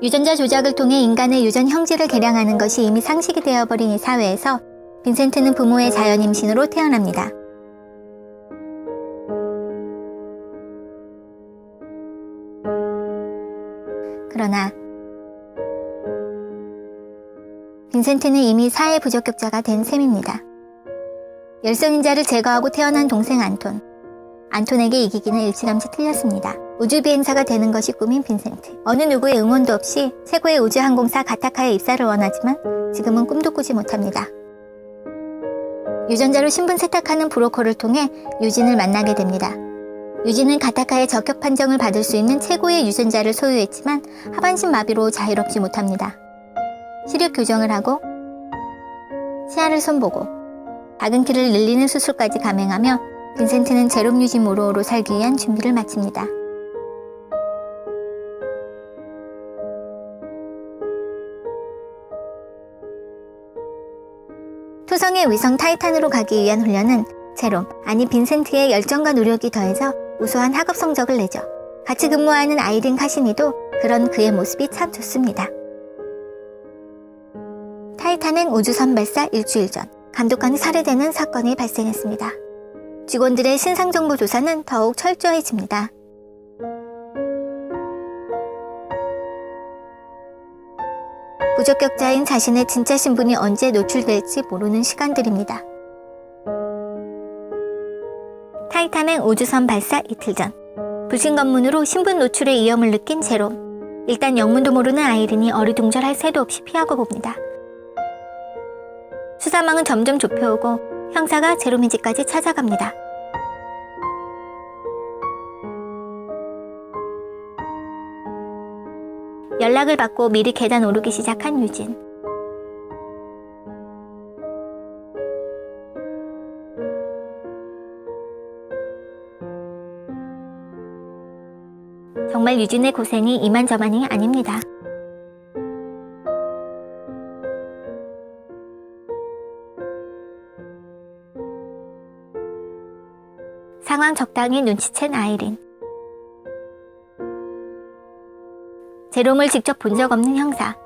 유전자 조작을 통해 인간의 유전 형질을 개량하는 것이 이미 상식이 되어버린 이 사회에서 빈센트는 부모의 자연 임신으로 태어납니다. 그러나 빈센트는 이미 사회 부적격자가 된 셈입니다. 열성인자를 제거하고 태어난 동생 안톤. 안톤에게 이기기는 일찌감치 틀렸습니다. 우주 비행사가 되는 것이 꿈인 빈센트. 어느 누구의 응원도 없이 최고의 우주 항공사 가타카에 입사를 원하지만 지금은 꿈도 꾸지 못합니다. 유전자로 신분 세탁하는 브로커를 통해 유진을 만나게 됩니다. 유진은 가타카의 적격 판정을 받을 수 있는 최고의 유전자를 소유했지만 하반신 마비로 자유롭지 못합니다. 시력 교정을 하고 치아를 손보고 작은 키를 늘리는 수술까지 감행하며 빈센트는 제롬 유진 모로로 살기 위한 준비를 마칩니다. 토성의 위성 타이탄으로 가기 위한 훈련은 제롬, 아니 빈센트의 열정과 노력이 더해져 우수한 학업 성적을 내죠. 같이 근무하는 아이린 카시니도 그런 그의 모습이 참 좋습니다. 타이탄행 우주선 발사 일주일 전 감독관이 살해되는 사건이 발생했습니다. 직원들의 신상 정보 조사는 더욱 철저해집니다. 부적격자인 자신의 진짜 신분이 언제 노출될지 모르는 시간들입니다. 타이탄행 우주선 발사 이틀 전 불신 검문으로 신분 노출의 위험을 느낀 제롬 일단 영문도 모르는 아이린이 어리둥절할 새도 없이 피하고 봅니다. 수사망은 점점 좁혀오고 형사가 제롬의 집까지 찾아갑니다. 연락을 받고 미리 계단 오르기 시작한 유진. 정말 유진의 고생이 이만저만이 아닙니다. 상황 적당히 눈치챈 아이린. 제롬을 직접 본 적 없는 형사.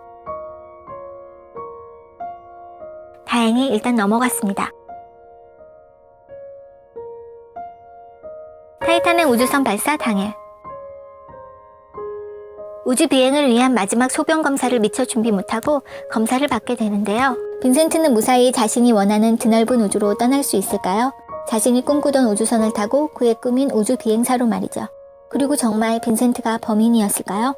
다행히 일단 넘어갔습니다. 타이탄의 우주선 발사 당일. 우주 비행을 위한 마지막 소변 검사를 미처 준비 못하고 검사를 받게 되는데요. 빈센트는 무사히 자신이 원하는 드넓은 우주로 떠날 수 있을까요? 자신이 꿈꾸던 우주선을 타고 그의 꿈인 우주 비행사로 말이죠. 그리고 정말 빈센트가 범인이었을까요?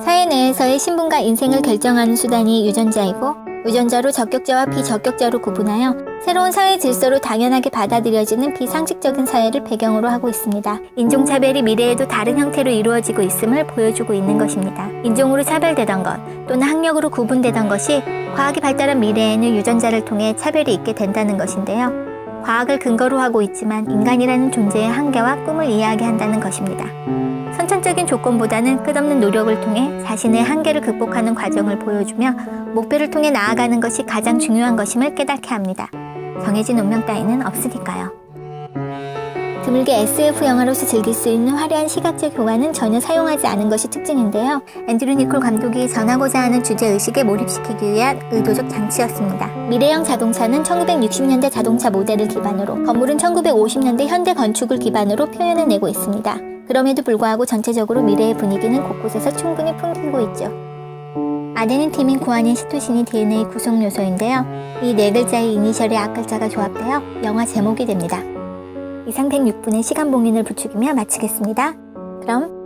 사회 내에서의 신분과 인생을 결정하는 수단이 유전자이고 유전자로 적격자와 비적격자로 구분하여 새로운 사회 질서로 당연하게 받아들여지는 비상식적인 사회를 배경으로 하고 있습니다. 인종차별이 미래에도 다른 형태로 이루어지고 있음을 보여주고 있는 것입니다. 인종으로 차별되던 것 또는 학력으로 구분되던 것이 과학이 발달한 미래에는 유전자를 통해 차별이 있게 된다는 것인데요. 과학을 근거로 하고 있지만 인간이라는 존재의 한계와 꿈을 이야기한다는 것입니다. 선천적인 조건보다는 끝없는 노력을 통해 자신의 한계를 극복하는 과정을 보여주며 목표를 통해 나아가는 것이 가장 중요한 것임을 깨닫게 합니다. 정해진 운명 따위는 없으니까요. 드물게 SF 영화로서 즐길 수 있는 화려한 시각적 효과는 전혀 사용하지 않은 것이 특징인데요. 앤드류 니콜 감독이 전하고자 하는 주제의식에 몰입시키기 위한 의도적 장치였습니다. 미래형 자동차는 1960년대 자동차 모델을 기반으로, 건물은 1950년대 현대 건축을 기반으로 표현해내고 있습니다. 그럼에도 불구하고 전체적으로 미래의 분위기는 곳곳에서 충분히 풍기고 있죠. 아내는 팀인 구안인 시토신이 DNA 구성 요소인데요. 이 네 글자의 이니셜의 앞글자가 조합되어 영화 제목이 됩니다. 이상 106분의 시간 봉인을 부추기며 마치겠습니다. 그럼